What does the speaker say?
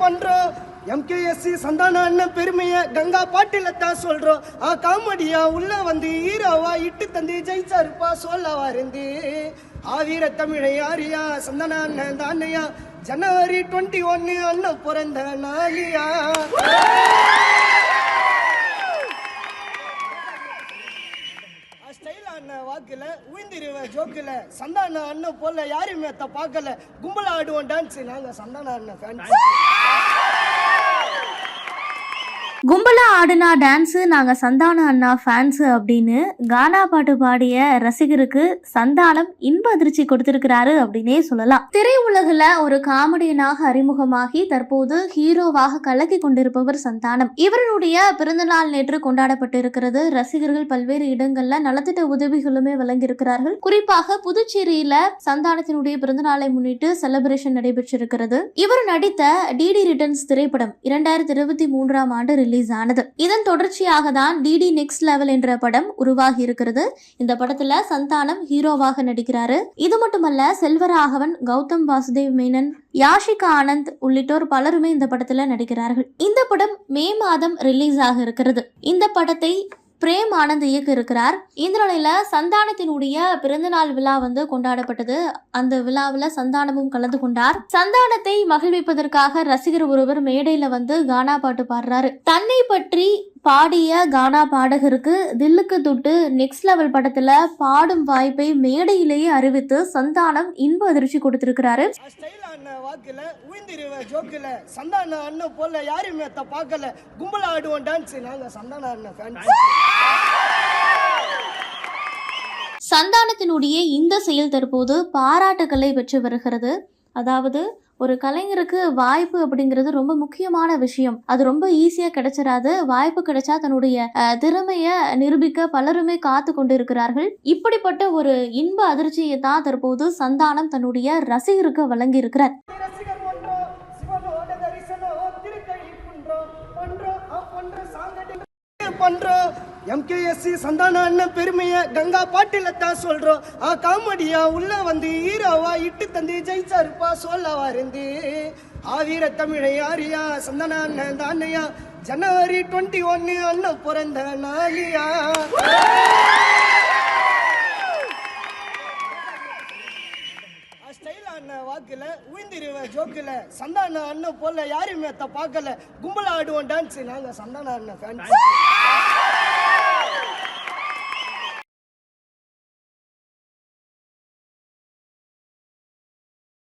பண்றோம் எம்கேஎஸ்சி சந்தான அண்ணன் பெருமைய கங்கா பாட்டில தான் சொல்றோம் ஆ காமெடியா உள்ள வந்து ஹீரோவா இட்டு தந்து ஜெயிச்சாருப்பா சொல்லவா இருந்து ஆவீர தமிழை ஆரியா சந்தான அண்ணன் தானையா ஜனவரி டுவெண்ட்டி ஒன்னு அண்ணன் பிறந்த நாளியா. ஸ்டைல் அண்ணன் வாக்குல உயிந்திருவ ஜோக்குல சந்தான அண்ணன் போல யாருமே பார்க்கல. கும்பல ஆடுவோம் டான்ஸ் நாங்க சந்தான அண்ணன் ஃபேன்ஸ் கும்பலா ஆடுனா டான்ஸு நாங்கள் சந்தானம் அண்ணா ஃபேன்ஸு அப்படின்னு கானா பாட்டு பாடிய ரசிகருக்கு சந்தானம் இன்ப அதிர்ச்சி கொடுத்திருக்கிறாரு அப்படின்னே சொல்லலாம். திரையுலகில் ஒரு காமெடியனாக அறிமுகமாகி தற்போது ஹீரோவாக கலக்கி கொண்டிருப்பவர் சந்தானம். இவருடைய பிறந்தநாள் நேற்று கொண்டாடப்பட்டு இருக்கிறது ரசிகர்கள் பல்வேறு இடங்கள்ல நலத்திட்ட உதவிகளுமே வழங்கியிருக்கிறார்கள். குறிப்பாக புதுச்சேரியில சந்தானத்தினுடைய பிறந்தநாளை முன்னிட்டு செலிப்ரேஷன் நடைபெற்றிருக்கிறது. இவர் நடித்த டிடி ரிட்டர்ன்ஸ் திரைப்படம் இரண்டாயிரத்தி இருபத்தி மூன்றாம் ஆண்டு ரிலீஸ் ஆனது இதன் தொடர்ச்சியாக தான் டிடி நெக்ஸ்ட் லெவல் என்ற படம் உருவாகி இருக்கிறது இந்த படத்துல சந்தானம் ஹீரோவாக நடிக்கிறாரு. இது மட்டுமல்ல செல்வராகவன் கௌதம் வாசுதேவ் மேனன் யாஷிகா ஆனந்த் உள்ளிட்டோர் பலருமே இந்த படத்துல நடிக்கிறார்கள். இந்த படம் மே மாதம் ரிலீஸ் ஆக இருக்கிறது. இந்த படத்தை பிரேம் ஆனந்த் இயக்க இருக்கிறார் இந்த நிலையில சந்தானத்தினுடைய பிறந்தநாள் விழா வந்து கொண்டாடப்பட்டது. அந்த விழாவில் சந்தானமும் கலந்து கொண்டார். சந்தானத்தை மகிழ்விப்பதற்காக ரசிகர் ஒருவர் மேடையில வந்து கானா பாட்டு பாடுறாரு. தன்னை பற்றி பாடிய கானா பாடகருக்கு தில்லுக்கு துட்டு நெக்ஸ்ட் லெவல் படத்துல பாடும் வாய்ப்பை மேடையிலேயே அறிவித்து சந்தானம் இன்ப அதிர்ச்சி கொடுத்திருக்கிறாரு. வாக்குல உயிந்திருவ ஜோக்குல சந்தான அண்ணன் போல யாருமே பார்க்கல. கும்பல ஆடுவோம் டான்ஸ் நாங்க சந்தான அண்ணன் ஃபேன்ஸ் சந்தானத்தினுடைய இந்த செயல் தற்போது பாராட்டுக்களை பெற்று வருகிறது. அதாவது ஒரு கலைஞருக்கு வாய்ப்பு அப்படிங்கிறது ரொம்ப முக்கியமான விஷயம். அது ரொம்ப ஈஸியாக கிடைச்சிடாது வாய்ப்பு கிடைச்சா தன்னுடைய திறமையை நிரூபிக்க பலருமே காத்து கொண்டிருக்கிறார்கள். இப்படிப்பட்ட ஒரு இன்ப அதிர்ச்சியை தான் தற்போது சந்தானம் தன்னுடைய ரசிகருக்கு வழங்கி இருக்கிறார் பண்றோம் எம்கேஎஸ்சி சந்தான அண்ணன் பெருமைய கங்கா பாட்டில தான் சொல்றோம். ஆ காமெடியா உள்ள வந்து ஹீரோவா இட்டு தந்து ஜெயிச்சாருப்பா சொல்லவா இருந்து. ஆவீர தமிழை ஆரியா சந்தான அண்ணன் தானையா. ஜனவரி டுவெண்ட்டி ஒன்னு அண்ணன் பிறந்த நாளியா. அண்ணன் வாக்குல உயிந்திருவ ஜோக்குல சந்தான அண்ணன் போல யாரையும் அத்த பார்க்கல. கும்பல ஆடுவோம் டான்ஸ் நாங்க சந்தான அண்ணன் ஃபேன்ஸ்